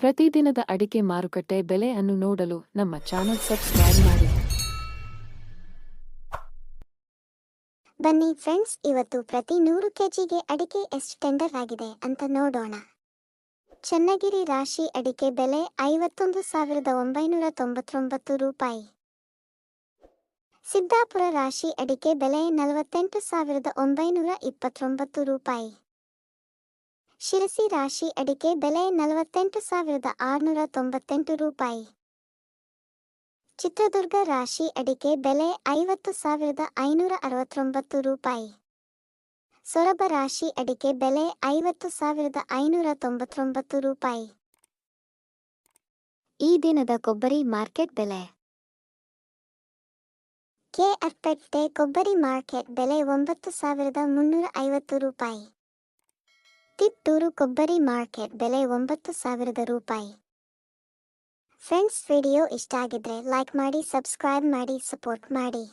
ಪ್ರತಿದಿನದ ಅಡಿಕೆ ಮಾರುಕಟ್ಟೆ ಬೆಲೆ ಅನ್ನು ನೋಡಲು ನಮ್ಮ ಚಾನೆಲ್ ಸಬ್ಸ್ಕ್ರೈಬ್ ಮಾಡಿ. ಬನ್ನಿ ಫ್ರೆಂಡ್ಸ್, ಇವತ್ತು ಪ್ರತಿ ನೂರು ಕೆಜಿಗೆ ಅಡಿಕೆ ಎಷ್ಟು ಟೆಂಡರ್ ಆಗಿದೆ ಅಂತ ನೋಡೋಣ. ಚನ್ನಗಿರಿ ರಾಶಿ ಅಡಿಕೆ ಬೆಲೆ ಐವತ್ತೊಂದು ಸಾವಿರದ ಒಂಬೈನೂರ ತೊಂಬತ್ತೊಂಬತ್ತು ರೂಪಾಯಿ. ಸಿದ್ದಾಪುರ ರಾಶಿ ಅಡಿಕೆ ಬೆಲೆ ನಲವತ್ತೆಂಟು ಸಾವಿರದ ಒಂಬೈನೂರ ಇಪ್ಪತ್ತೊಂಬತ್ತು ರೂಪಾಯಿ. ಶಿರಸಿ ರಾಶಿ ಅಡಿಕೆ ಬೆಲೆ ನಲವತ್ತೆಂಟು ಸಾವಿರದ ಆರುನೂರ ತೊಂಬತ್ತೆಂಟು ರೂಪಾಯಿ. ಚಿತ್ರದುರ್ಗ ರಾಶಿ ಅಡಿಕೆ ಬೆಲೆ ಐವತ್ತು ಸಾವಿರದ ಐನೂರ ಅರವತ್ತೊಂಬತ್ತು ರೂಪಾಯಿ. ಸೊರಬ ರಾಶಿ ಅಡಿಕೆ ಬೆಲೆ ಐವತ್ತು ಸಾವಿರದ ಐನೂರ ತೊಂಬತ್ತೊಂಬತ್ತು ರೂಪಾಯಿ. ಈ ದಿನದ ಕೊಬ್ಬರಿ ಮಾರ್ಕೆಟ್ ಬೆಲೆ. ಕೆಆರ್ಪೆಟ್ಟೆ ಕೊಬ್ಬರಿ ಮಾರ್ಕೆಟ್ ಬೆಲೆ ಒಂಬತ್ತು ಸಾವಿರದ ಮುನ್ನೂರ ಐವತ್ತು ರೂಪಾಯಿ. ತಿಪ್ಟೂರು ಕೊಬ್ಬರಿ ಮಾರ್ಕೆಟ್ ಬೆಲೆ ಒಂಬತ್ತು ಸಾವಿರದ ರೂಪಾಯಿ. ಫ್ರೆಂಡ್ಸ್, ವಿಡಿಯೋ ಇಷ್ಟ ಆಗಿದ್ರೆ ಲೈಕ್ ಮಾಡಿ ಸಬ್ಸ್ಕ್ರೈಬ್ ಮಾಡಿ ಸಪೋರ್ಟ್ ಮಾಡಿ.